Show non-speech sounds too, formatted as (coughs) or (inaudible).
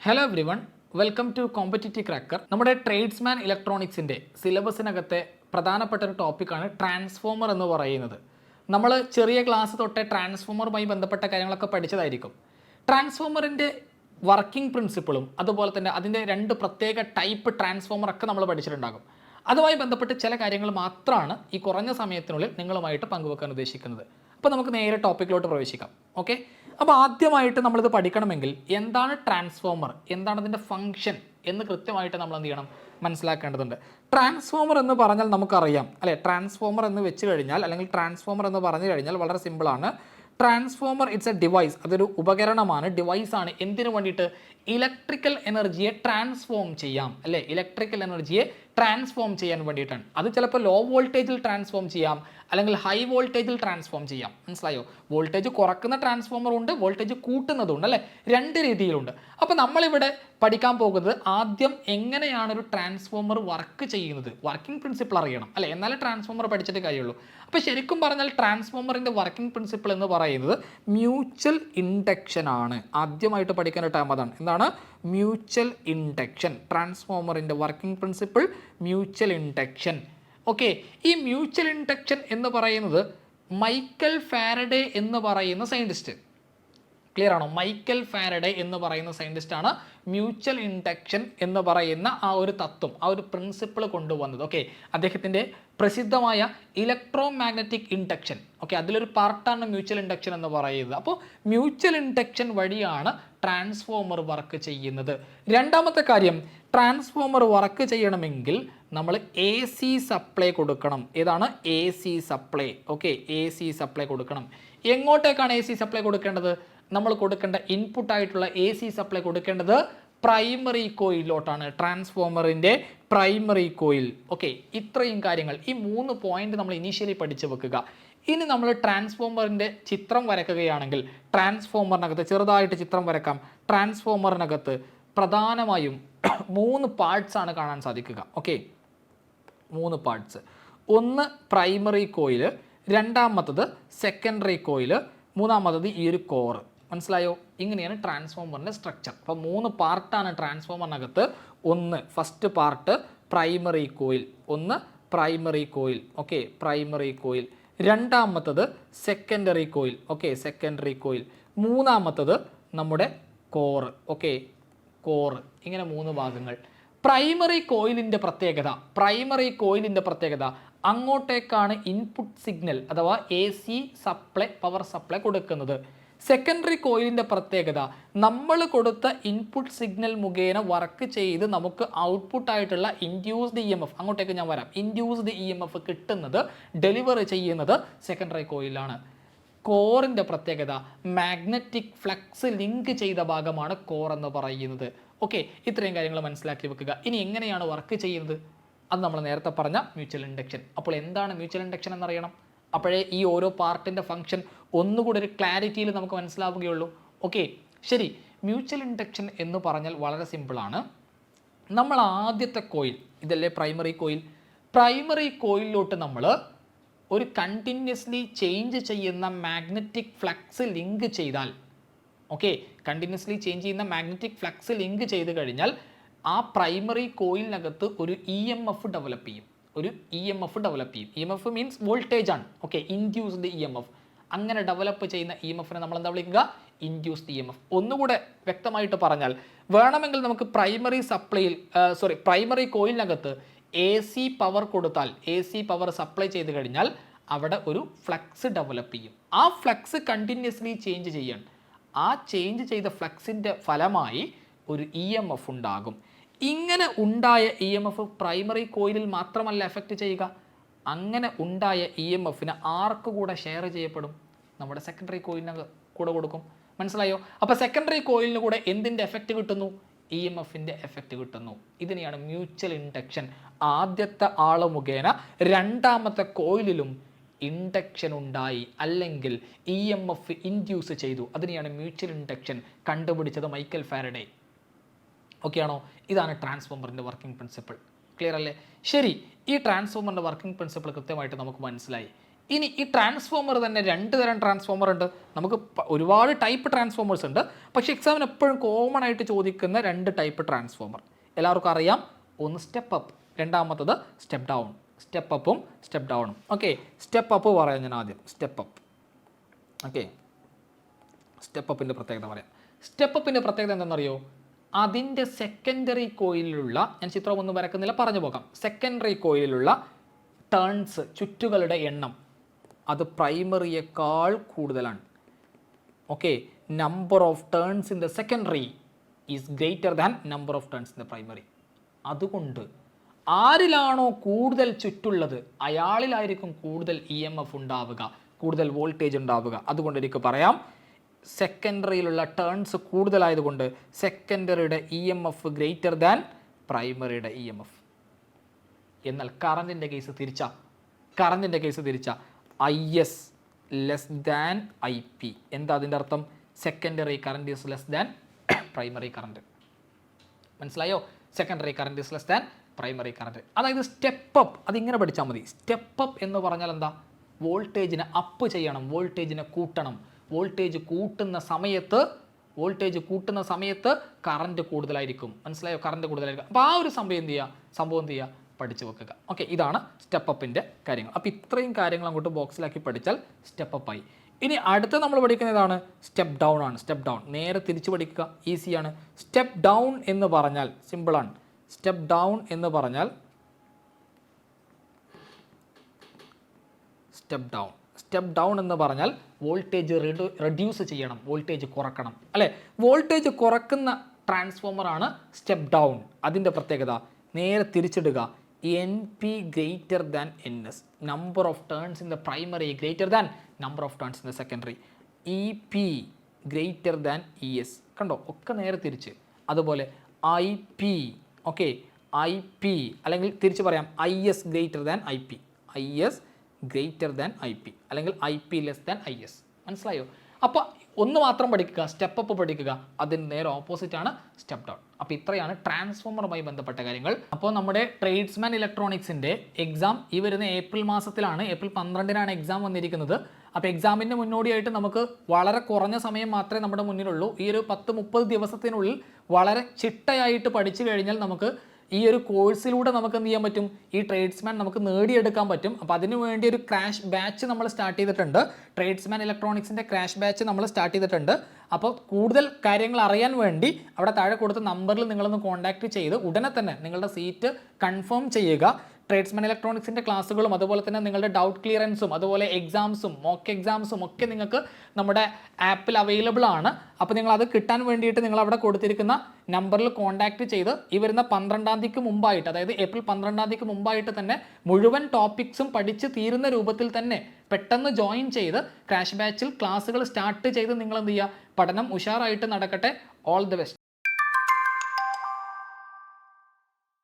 Hello everyone welcome to competitive cracker നമ്മുടെ tradesman ഇലക്ട്രോണിക്സിന്റെ സിലബസിനകത്തെ പ്രധാനപ്പെട്ട ഒരു ടോപ്പിക്കാണ് ട്രാൻസ്ഫോമർ എന്ന് പറയുന്നത്. നമ്മൾ ചെറിയ ക്ലാസ് തൊട്ടേ ട്രാൻസ്ഫോമറുമായി ബന്ധപ്പെട്ട കാര്യങ്ങളൊക്കെ പഠിച്ചതായിരിക്കും. ട്രാൻസ്ഫോമറിന്റെ വർക്കിംഗ് പ്രിൻസിപ്പിളും അതുപോലെ തന്നെ അതിന്റെ രണ്ട് പ്രത്യേക ടൈപ്പ് ട്രാൻസ്ഫോമർ ഒക്കെ നമ്മൾ പഠിച്ചിട്ടുണ്ടാകും. അതുമായി ബന്ധപ്പെട്ട് ചില കാര്യങ്ങൾ മാത്രമാണ് ഈ കുറഞ്ഞ സമയത്തിനുള്ളിൽ നിങ്ങളുമായിട്ട് പങ്കുവെക്കാൻ ഉദ്ദേശിക്കുന്നത്. അപ്പോൾ നമുക്ക് നേരെ ടോപ്പിക്കിലോട്ട് പ്രവേശിക്കാം. ഓക്കെ അപ്പോൾ ആദ്യമായിട്ട് നമ്മളിത് പഠിക്കണമെങ്കിൽ എന്താണ് ട്രാൻസ്ഫോമർ എന്താണ് അതിന്റെ ഫങ്ഷൻ എന്ന് കൃത്യമായിട്ട് നമ്മൾ എന്ത് ചെയ്യണം? മനസ്സിലാക്കേണ്ടതുണ്ട്. ട്രാൻസ്ഫോമർ എന്ന് പറഞ്ഞാൽ നമുക്കറിയാം. അല്ലെ ട്രാൻസ്ഫോമർ എന്ന് വെച്ച് കഴിഞ്ഞാൽ അല്ലെങ്കിൽ ട്രാൻസ്ഫോമർ എന്ന് പറഞ്ഞു കഴിഞ്ഞാൽ വളരെ സിമ്പിളാണ് ട്രാൻസ്ഫോമർ ഇറ്റ്സ് എ ഡിവൈസ് അതൊരു ഉപകരണമാണ്. ഡിവൈസാണ് എന്തിനു വേണ്ടിയിട്ട്? ഇലക്ട്രിക്കൽ എനർജിയെ ട്രാൻസ്ഫോം ചെയ്യാം അല്ലേ? ഇലക്ട്രിക്കൽ എനർജിയെ ട്രാൻസ്ഫോം ചെയ്യാൻ വേണ്ടിയിട്ടാണ്. അത് ചിലപ്പോൾ ലോ വോൾട്ടേജിൽ ട്രാൻസ്ഫോം ചെയ്യാം അല്ലെങ്കിൽ ഹൈ വോൾട്ടേജിൽ ട്രാൻസ്ഫോം ചെയ്യാം. മനസ്സിലായോ? വോൾട്ടേജ് കുറക്കുന്ന ട്രാൻസ്ഫോമർ ഉണ്ട് വോൾട്ടേജ് കൂട്ടുന്നതുണ്ട് അല്ലേ? രണ്ട് രീതിയിലുണ്ട്. അപ്പോൾ നമ്മളിവിടെ പഠിക്കാൻ പോകുന്നത് ആദ്യം എങ്ങനെയാണ് ഒരു ട്രാൻസ്ഫോമർ വർക്ക് ചെയ്യുന്നത്? വർക്കിംഗ് പ്രിൻസിപ്പിൾ അറിയണം അല്ലേ? എന്നാലേ ട്രാൻസ്ഫോമർ പഠിച്ചിട്ട് കാര്യമുള്ളൂ. അപ്പോൾ ശരിക്കും പറഞ്ഞാൽ ട്രാൻസ്ഫോമറിന്റെ വർക്കിംഗ് പ്രിൻസിപ്പിൾ എന്ന് പറയുന്നത് മ്യൂച്വൽ ഇൻഡക്ഷൻ ആണ്. ആദ്യമായിട്ട് പഠിക്കേണ്ട ടൈം അതാണ്. എന്താണ്? Mutual induction ട്രാൻസ്ഫോമറിന്റെ working principle mutual induction okay ഈ മ്യൂച്വൽ ഇൻഡക്ഷൻ എന്ന് പറയുന്നത് മൈക്കൽ ഫാരഡേ എന്ന് പറയുന്ന സയന്റിസ്റ്റ് ക്ലിയർ ആണോ? മൈക്കൽ ഫാരഡേ എന്ന് പറയുന്ന സയന്റിസ്റ്റ് ആണ് മ്യൂച്വൽ ഇൻഡക്ഷൻ എന്ന് പറയുന്ന ആ ഒരു തത്വം ആ ഒരു പ്രിൻസിപ്പിൾ കൊണ്ടുവന്നത്. ഓക്കെ അദ്ദേഹത്തിന്റെ പ്രസിദ്ധമായ ഇലക്ട്രോ മാഗ്നറ്റിക് ഇൻഡക്ഷൻ ഓക്കെ അതിലൊരു പാർട്ടാണ് മ്യൂച്വൽ ഇൻഡക്ഷൻ എന്ന് പറയുന്നത്. അപ്പോൾ മ്യൂച്വൽ ഇൻഡക്ഷൻ വഴിയാണ് ട്രാൻസ്ഫോമർ വർക്ക് ചെയ്യുന്നത്. രണ്ടാമത്തെ കാര്യം ട്രാൻസ്ഫോമർ വർക്ക് ചെയ്യണമെങ്കിൽ നമ്മൾ എ സി സപ്ലൈ കൊടുക്കണം. ഏതാണ്? A C supply okay A C supply കൊടുക്കണം. എങ്ങോട്ടേക്കാണ് എ സി സപ്ലൈ കൊടുക്കേണ്ടത്? നമ്മൾ കൊടുക്കേണ്ട ഇൻപുട്ടായിട്ടുള്ള എ സി സപ്ലൈ കൊടുക്കേണ്ടത് പ്രൈമറി കോയിലോട്ടാണ് ട്രാൻസ്ഫോമറിന്റെ പ്രൈമറി കോയിൽ ഓക്കെ ഇത്രയും കാര്യങ്ങൾ. ഈ മൂന്ന് പോയിന്റ് നമ്മൾ ഇനീഷ്യലി പഠിച്ചു വെക്കുക. ഇനി നമ്മൾ ട്രാൻസ്ഫോമറിന്റെ ചിത്രം വരക്കുകയാണെങ്കിൽ ട്രാൻസ്ഫോമറിനകത്ത് ചെറുതായിട്ട് ചിത്രം വരക്കാം. ട്രാൻസ്ഫോമറിനകത്ത് പ്രധാനമായും (coughs) മൂന്ന് പാർട്സ് ആണ് കാണാൻ സാധിക്കുക. ഓക്കെ മൂന്ന് പാർട്സ് ഒന്ന് പ്രൈമറി കോയിൽ രണ്ടാമത്തത് സെക്കൻഡറി കോയിൽ മൂന്നാമത്തത് ഈ ഒരു കോറ് മനസ്സിലായോ? ഇങ്ങനെയാണ് ട്രാൻസ്ഫോമറിന്റെ സ്ട്രക്ചർ അപ്പോൾ മൂന്ന് പാർട്ടാണ് ട്രാൻസ്ഫോമറിനകത്ത് ഒന്ന് ഫസ്റ്റ് പാർട്ട് പ്രൈമറി കോയിൽ ഒന്ന് primary coil okay primary coil രണ്ടാമത്തത് secondary coil okay secondary coil മൂന്നാമത്തത് നമ്മുടെ കോറ് ഓക്കെ കോറ് ഇങ്ങനെ മൂന്ന് ഭാഗങ്ങൾ. പ്രൈമറി കോയിലിന്റെ പ്രത്യേകത. പ്രൈമറി കോയിലിന്റെ പ്രത്യേകത. അങ്ങോട്ടേക്കാണ് ഇൻപുട്ട് സിഗ്നൽ അഥവാ A C supply power supply കൊടുക്കുന്നത്. സെക്കൻഡറി കോയിലിന്റെ പ്രത്യേകത. നമ്മൾ കൊടുത്ത ഇൻപുട്ട് സിഗ്നൽ മുഖേന വർക്ക് ചെയ്ത് നമുക്ക് ഔട്ട്പുട്ട് ആയിട്ടുള്ള ഇൻഡ്യൂസ്ഡ് ഇ എം എഫ് അങ്ങോട്ടേക്ക് ഞാൻ വരാം. ഇൻഡ്യൂസ്ഡ് ഇ എം എഫ് കിട്ടുന്നത് ഡെലിവറി ചെയ്യുന്നത് സെക്കൻഡറി കോയിലാണ് കോറിന്റെ പ്രത്യേകത മാഗ്നറ്റിക് ഫ്ലക്സ് ലിങ്ക് ചെയ്ത ഭാഗമാണ് കോർ എന്ന് പറയുന്നത്. ഓക്കെ ഇത്രയും കാര്യങ്ങൾ മനസ്സിലാക്കി വെക്കുക. ഇനി എങ്ങനെയാണ് വർക്ക് ചെയ്യുന്നത്? അത് നമ്മൾ നേരത്തെ പറഞ്ഞ മ്യൂച്വൽ ഇൻഡക്ഷൻ അപ്പോൾ എന്താണ് മ്യൂച്വൽ ഇൻഡക്ഷൻ എന്നറിയണം? അപ്പോഴേ ഈ ഓരോ പാർട്ടിന്റെ ഫംഗ്ഷൻ ഒന്നുകൂടി ഒരു ക്ലാരിറ്റിയിൽ നമുക്ക് മനസ്സിലാവുകയുള്ളൂ. ഓക്കെ ശരി. മ്യൂച്വൽ ഇൻഡക്ഷൻ എന്ന് പറഞ്ഞാൽ വളരെ സിമ്പിളാണ് നമ്മൾ ആദ്യത്തെ കോയിൽ ഇതല്ലേ പ്രൈമറി കോയിൽ? പ്രൈമറി കോയിലോട്ട് നമ്മൾ ഒരു കണ്ടിന്യൂസ്ലി ചേഞ്ച് ചെയ്യുന്ന മാഗ്നറ്റിക് ഫ്ലക്സ് ലിങ്ക് ചെയ്താൽ ഓക്കെ കണ്ടിന്യൂസ്ലി ചേഞ്ച് ചെയ്യുന്ന മാഗ്നറ്റിക് ഫ്ലക്സ് ലിങ്ക് ചെയ്ത് കഴിഞ്ഞാൽ ആ പ്രൈമറി കോയിലിനകത്ത് ഒരു ഇ എം എഫ് ഡെവലപ്പ് ചെയ്യും. ഒരു ഇ എം എഫ് ഡെവലപ്പ് ചെയ്യും. E M F means voltage ആണ്. Okay induced E M F അങ്ങനെ ഡെവലപ്പ് ചെയ്യുന്ന ഇ എം എഫിനെ നമ്മൾ എന്താ വിളിക്കുക? ഇൻഡ്യൂസ്ഡ് ഇ എം എഫ് ഒന്നുകൂടെ വ്യക്തമായിട്ട് പറഞ്ഞാൽ വേണമെങ്കിൽ നമുക്ക് പ്രൈമറി സപ്ലൈയിൽ സോറി പ്രൈമറി കോയിലിനകത്ത് എ സി പവർ കൊടുത്താൽ എ സി പവർ സപ്ലൈ ചെയ്ത് കഴിഞ്ഞാൽ അവിടെ ഒരു ഫ്ലക്സ് ഡെവലപ്പ് ചെയ്യും. ആ ഫ്ലക്സ് കണ്ടിന്യൂസ്ലി ചേഞ്ച് ചെയ്യണം ആ ചേഞ്ച് ചെയ്ത ഫ്ലക്സിന്റെ ഫലമായി ഒരു ഇ എം എഫ് ഉണ്ടാകും. ഇങ്ങനെ ഉണ്ടായ ഇ എം എഫ് പ്രൈമറി കോയിലിൽ മാത്രമല്ല എഫക്റ്റ് ചെയ്യുക. അങ്ങനെ ഉണ്ടായ ഇ എം എഫിന് ആർക്ക് കൂടെ ഷെയർ ചെയ്യപ്പെടും? നമ്മുടെ സെക്കൻഡറി കോയിലിന് കൂടെ കൊടുക്കും. മനസ്സിലായോ? അപ്പോൾ സെക്കൻഡറി കോയിലിന് കൂടെ എന്തിന്റെ എഫക്റ്റ് കിട്ടുന്നു? ഇ എം എഫിന്റെ എഫക്റ്റ് കിട്ടുന്നു. ഇതിനെയാണ് മ്യൂച്വൽ ഇൻഡക്ഷൻ ആദ്യത്തെ ആൾ മുഖേന രണ്ടാമത്തെ കോയിലിലും ഇൻഡക്ഷൻ ഉണ്ടായി. അല്ലെങ്കിൽ ഇ എം എഫ് ഇൻഡ്യൂസ് ചെയ്തു. അതിനെയാണ് മ്യൂച്വൽ ഇൻഡക്ഷൻ കണ്ടുപിടിച്ചത് മൈക്കൽ ഫാരഡേ. ഓക്കെയാണോ ഇതാണ് ട്രാൻസ്ഫോമറിന്റെ വർക്കിംഗ് പ്രിൻസിപ്പിൾ ക്ലിയർ അല്ലേ? ശരി ഈ ട്രാൻസ്ഫോമറിന്റെ വർക്കിംഗ് പ്രിൻസിപ്പിൾ കൃത്യമായിട്ട് നമുക്ക് മനസ്സിലായി. ഇനി ഈ ട്രാൻസ്ഫോമർ തന്നെ രണ്ട് തരം ട്രാൻസ്ഫോമർ ഉണ്ട്. നമുക്ക് ഒരുപാട് ടൈപ്പ് ട്രാൻസ്ഫോമേഴ്സ് ഉണ്ട്. പക്ഷേ എക്സാമിന് എപ്പോഴും കോമൺ ആയിട്ട് ചോദിക്കുന്ന രണ്ട് ടൈപ്പ് ട്രാൻസ്ഫോമർ എല്ലാവർക്കും അറിയാം. ഒന്ന് സ്റ്റെപ്പ് അപ്പ് രണ്ടാമത്തത് സ്റ്റെപ്പ് ഡൗൺ സ്റ്റെപ്പ് അപ്പും സ്റ്റെപ്പ് ഡൗണും ഓക്കെ സ്റ്റെപ്പ് അപ്പ് പറയാം ഞാൻ ആദ്യം. സ്റ്റെപ്പ് അപ്പ് ഓക്കെ സ്റ്റെപ്പ് അപ്പിന്റെ പ്രത്യേകത പറയാം. സ്റ്റെപ്പ് അപ്പിന്റെ പ്രത്യേകത എന്താണെന്നറിയോ? അതിന്റെ സെക്കൻഡറി കോയിലുള്ള ഞാൻ ചിത്രം ഒന്നും വരക്കുന്നില്ല പറഞ്ഞു പോകാം. സെക്കൻഡറി കോയിലുള്ള ടേൺസ് ചുറ്റുകളുടെ എണ്ണം അത് പ്രൈമറിയേക്കാൾ കൂടുതലാണ്. Okay number of turns in the secondary is greater than number of turns in the primary അതുകൊണ്ട് ആരിലാണോ കൂടുതൽ ചുറ്റുള്ളത് അയാളിലായിരിക്കും കൂടുതൽ ഇ എം എഫ് ഉണ്ടാവുക കൂടുതൽ വോൾട്ടേജ് ഉണ്ടാവുക. അതുകൊണ്ട് എനിക്ക് പറയാം സെക്കൻഡറിയിലുള്ള ടേൺസ് കൂടുതലായതുകൊണ്ട് സെക്കൻഡറിയുടെ E M F greater than പ്രൈമറിയുടെ E M F എന്നാൽ കറണ്ടിന്റെ കേസ് തിരിച്ച. കറണ്ടിന്റെ കേസ് തിരിച്ച. I S less than I P എന്താ അതിന്റെ അർത്ഥം? Secondary current is less than primary current മനസ്സിലായോ? Secondary current is less than primary current അതായത് സ്റ്റെപ്പ് അപ്പ് അതിങ്ങനെ പഠിച്ചാൽ മതി. സ്റ്റെപ്പ് അപ്പ് എന്ന് പറഞ്ഞാൽ എന്താ വോൾട്ടേജിനെ അപ്പ് ചെയ്യണം. വോൾട്ടേജിനെ കൂട്ടണം. വോൾട്ടേജ് കൂട്ടുന്ന സമയത്ത് വോൾട്ടേജ് കൂട്ടുന്ന സമയത്ത് കറണ്ട് കൂടുതലായിരിക്കും. മനസ്സിലായോ? കറണ്ട് കൂടുതലായിരിക്കും. അപ്പോൾ ആ ഒരു സംഭവം എന്ത് ചെയ്യുക സംഭവം എന്ത് ചെയ്യുക പഠിച്ചു വെക്കുക. ഓക്കെ ഇതാണ് സ്റ്റെപ്പ് അപ്പിന്റെ കാര്യങ്ങൾ. അപ്പോൾ ഇത്രയും കാര്യങ്ങൾ അങ്ങോട്ട് ബോക്സിലാക്കി പഠിച്ചാൽ സ്റ്റെപ്പ് അപ്പായി ഇനി അടുത്ത നമ്മൾ പഠിക്കുന്ന ഇതാണ് സ്റ്റെപ്പ് ഡൗൺ ആണ്. സ്റ്റെപ്പ് ഡൗൺ നേരെ തിരിച്ച് പഠിക്കുക. ഈസിയാണ് സ്റ്റെപ്പ് ഡൗൺ എന്ന് പറഞ്ഞാൽ സിമ്പിളാണ് സ്റ്റെപ്പ് ഡൗൺ എന്ന് പറഞ്ഞാൽ സ്റ്റെപ്പ് ഡൗൺ സ്റ്റെപ്പ് ഡൗൺ എന്ന് പറഞ്ഞാൽ വോൾട്ടേജ് റെഡ്യൂസ് ചെയ്യണം വോൾട്ടേജ് കുറക്കണം. അല്ലേ? വോൾട്ടേജ് കുറക്കുന്ന ട്രാൻസ്ഫോമറാണ് സ്റ്റെപ്പ് ഡൗൺ അതിന്റെ പ്രത്യേകത നേരെ തിരിച്ചിടുക. N P greater than N S number of turns in the primary greater than number of turns in the secondary E P greater than E S കണ്ടോ? ഒക്കെ നേരെ തിരിച്ച്. അതുപോലെ I P okay I P അല്ലെങ്കിൽ തിരിച്ച് പറയാം I S greater than I P I S greater than I P അല്ലെങ്കിൽ I P less than I S മനസ്സിലായോ? അപ്പോൾ ഒന്ന് മാത്രം പഠിക്കുക സ്റ്റെപ്പ് അപ്പ് പഠിക്കുക അതിന് നേരെ ഓപ്പോസിറ്റ് ആണ് സ്റ്റെപ്പ് ഡൗൺ അപ്പോൾ ഇത്രയാണ് ട്രാൻസ്ഫോമറുമായി ബന്ധപ്പെട്ട കാര്യങ്ങൾ. അപ്പോൾ നമ്മുടെ ട്രേഡ്സ്മാൻ ഇലക്ട്രോണിക്സിന്റെ എക്സാം ഈ വരുന്ന ഏപ്രിൽ മാസത്തിലാണ് ഏപ്രിൽ പന്ത്രണ്ടിനാണ് എക്സാം വന്നിരിക്കുന്നത്. അപ്പോൾ എക്സാമിന്റെ മുന്നോടിയായിട്ട് നമുക്ക് വളരെ കുറഞ്ഞ സമയം മാത്രമേ നമ്മുടെ മുന്നിലുള്ളൂ. ഈ ഒരു പത്ത് മുപ്പത് ദിവസത്തിനുള്ളിൽ വളരെ ചിട്ടയായിട്ട് പഠിച്ചു കഴിഞ്ഞാൽ നമുക്ക് ഈ ഒരു കോഴ്സിലൂടെ നമുക്ക് എന്ത് ചെയ്യാൻ പറ്റും? ഈ ട്രേഡ്സ്മാൻ നമുക്ക് നേടിയെടുക്കാൻ പറ്റും. അപ്പോൾ അതിനു വേണ്ടി ഒരു ക്രാഷ് ബാച്ച് നമ്മൾ സ്റ്റാർട്ട് ചെയ്തിട്ടുണ്ട്. ട്രേഡ്സ്മാൻ ഇലക്ട്രോണിക്സിന്റെ ക്രാഷ് ബാച്ച് നമ്മൾ സ്റ്റാർട്ട് ചെയ്തിട്ടുണ്ട്. അപ്പോൾ കൂടുതൽ കാര്യങ്ങൾ അറിയാൻ വേണ്ടി അവിടെ താഴെ കൊടുത്ത നമ്പറിൽ നിങ്ങളൊന്ന് കോൺടാക്റ്റ് ചെയ്ത് ഉടനെ തന്നെ നിങ്ങളുടെ സീറ്റ് കൺഫേം ചെയ്യുക. ട്രേഡ്സ്മാൻ ഇലക്ട്രോണിക്സിന്റെ ക്ലാസ്സുകളും അതുപോലെ തന്നെ നിങ്ങളുടെ ഡൗട്ട് ക്ലിയറൻസും അതുപോലെ എക്സാംസും മോക്ക് എക്സാംസും ഒക്കെ നിങ്ങൾക്ക് നമ്മുടെ ആപ്പിൽ അവൈലബിൾ ആണ്. അപ്പോൾ നിങ്ങൾ അത് കിട്ടാൻ വേണ്ടിയിട്ട് നിങ്ങൾ അവിടെ കൊടുത്തിരിക്കുന്ന നമ്പറിൽ കോൺടാക്ട് ചെയ്ത് ഈ വരുന്ന പന്ത്രണ്ടാം തീയതിക്ക് മുമ്പായിട്ട് അതായത് ഏപ്രിൽ പന്ത്രണ്ടാം തീയതിക്ക് മുമ്പായിട്ട് തന്നെ മുഴുവൻ ടോപ്പിക്സും പഠിച്ച് തീരുന്ന രൂപത്തിൽ തന്നെ പെട്ടെന്ന് ജോയിൻ ചെയ്ത് ക്രാഷ് ബാച്ചിൽ ക്ലാസ്സുകൾ സ്റ്റാർട്ട് ചെയ്ത് നിങ്ങൾ എന്ത് ചെയ്യുക? പഠനം ഉഷാറായിട്ട് നടക്കട്ടെ. All the best